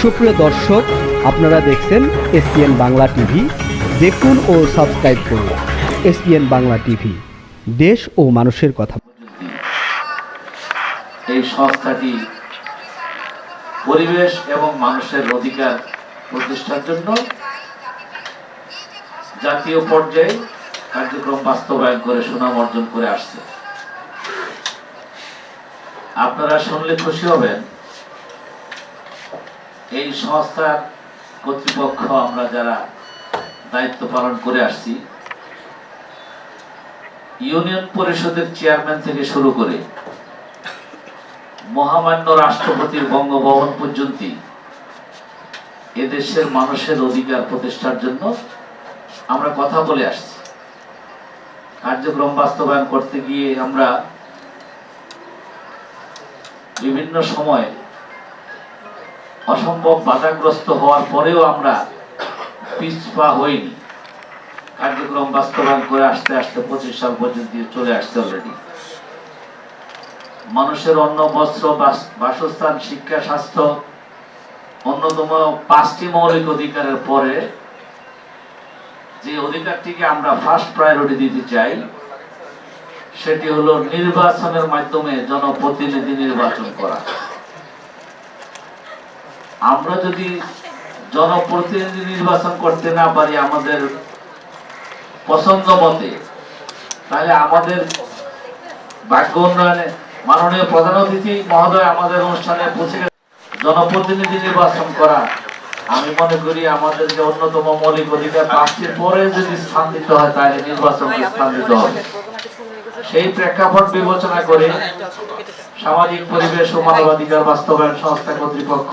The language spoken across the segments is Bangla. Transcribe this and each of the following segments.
সুপ্রিয় দর্শক, আপনারা দেখছেন এসপিএন বাংলা টিভি। দেখুন ও সাবস্ক্রাইব করুন এসপিএন বাংলা টিভি। দেশ ও মানুষের কথা। এই সংস্থাটি পরিবেশ এবং মানুষের অধিকার প্রতিষ্ঠার জন্য জাতীয় পর্যায়ে কার্যক্রম বাস্তবায়ন করে সুনাম অর্জন করে আসছে। আপনারা শুনলে খুশি হবেন এই সংস্থার কর্তৃপক্ষ আমরা যারা দায়িত্ব পালন করে আসছি, ইউনিয়ন পরিষদের চেয়ারম্যান থেকে শুরু করে মহামান্য রাষ্ট্রপতির বঙ্গভবন পর্যন্ত এদেশের মানুষের অধিকার প্রতিষ্ঠার জন্য আমরা কথা বলে আসছি। কার্যক্রম বাস্তবায়ন করতে গিয়ে আমরা বিভিন্ন সময় অসম্ভব বাধাগ্রস্ত হওয়ার পরেও আমরা পিছপা হইনি। কার্যক্রম বাস্তবায়ন করে আসতে আসতে পঁচিশ সাল পর্যন্ত চলে আসছে অলরেডি মানুষের অন্ন, বস্ত্র বাসস্থান, শিক্ষা, স্বাস্থ্য অন্যতম পাঁচটি মৌলিক অধিকারের পরে যে অধিকারটিকে আমরা ফার্স্ট প্রায়োরিটি দিতে চাই, সেটি হলো নির্বাচনের মাধ্যমে জনপ্রতিনিধি নির্বাচন করা। আমরা যদি জনপ্রতিনিধি নির্বাচন করতে না পারি আমাদের পছন্দ মতে, তাহলে আমাদের ভাগ্য উন্নয়নে মাননীয় প্রধান অতিথি মহোদয় আমাদের অনুষ্ঠানে পৌঁছে জনপ্রতিনিধি নির্বাচন করা, আমি মনে করি আমাদের যে অন্যতম মৌলিক অধিকার পাঁচটির পরে যদি স্থান দিতে হয়, তাহলে নির্বাচনে স্থান দিতে হবে। সেই প্রেক্ষাপট বিবেচনা করে সামাজিক পরিবেশ ও মানবাধিকার বাস্তবায়ন সংস্থা কর্তৃপক্ষ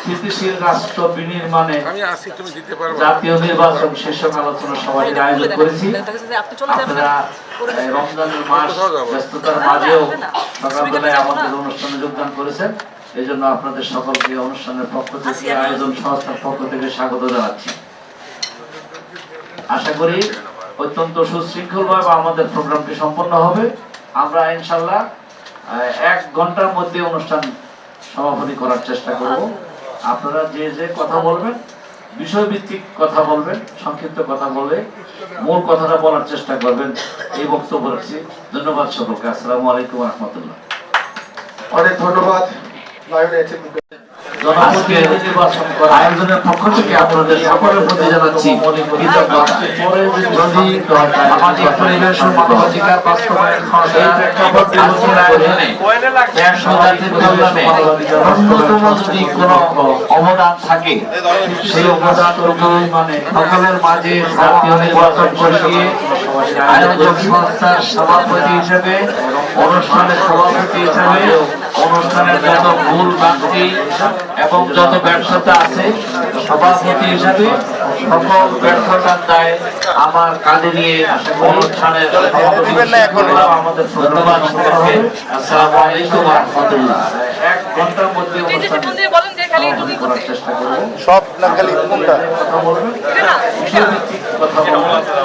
স্থিতিশীল রাষ্ট্র বিনির্মাণে আমি আসি তুমি দিতে পারবে জাতীয় নির্বাচন শীর্ষক আলোচনা সভাটির আয়োজন করেছি আপনারা রমজানের মাস ব্যস্ততার মাঝেও সকালবেলায় আমাদের অনুষ্ঠানে যোগদান করেছেন এই জন্য আপনাদের সকলকে অনুষ্ঠানের পক্ষ থেকে আয়োজন সংস্থার পক্ষ থেকে স্বাগত জানাচ্ছি আশা করি অত্যন্ত সুশৃঙ্খল ভাবে আমাদের প্রোগ্রামটি সম্পন্ন হবে আমরা ইনশাল্লাহ এক ঘণ্টার মধ্যে অনুষ্ঠান সমাপনী করার চেষ্টা করব আপনারা যে যে কথা বলবেন, বিষয়ভিত্তিক কথা বলবেন, সংক্ষিপ্ত কথা বলে মূল কথাটা বলার চেষ্টা করবেন, এই বক্তব্য রাখছি। ধন্যবাদ সকলকে। আসসালামু আলাইকুম রহমতুল্লাহ। অনেক ধন্যবাদ। লায়ন এটিএম জনপ্রতিনিধি নির্বাচন করা আয়োজনের পক্ষ থেকে আপনাদের সকলের প্রতি জানাচ্ছি যদি সামাজিক পরিবেশ ও বাস্তবায়ন এই প্রেক্ষাপট বিবেচনা করে দেশ ও জাতির কল্যাণে ন্যূনতম যদি কোনো অবদান থাকে সেই অবদানটুকু মানে সকলের মাঝে নির্বাচন করিয়ে আয়োজক সংস্থার সভাপতি হিসেবে অনুষ্ঠানের সভাপতি হিসেবে অনুষ্ঠানের যত ভুল ভ্রান্তি এবং যত ব্যর্থতা আছে সভাপতি হিসাবে সকল ব্যর্থতার দায় আমার কাঁধে নিয়ে অনুষ্ঠানের সভাপতি আমাদের ধন্যবাদ সকলকে। আসসালামু আলাইকুম রহমতুল্লাহ। এক ঘণ্টার মধ্যে অনুষ্ঠান চেষ্টা করব। সব না খালি কোনটা কথা বলবেন? কথা বলবেন?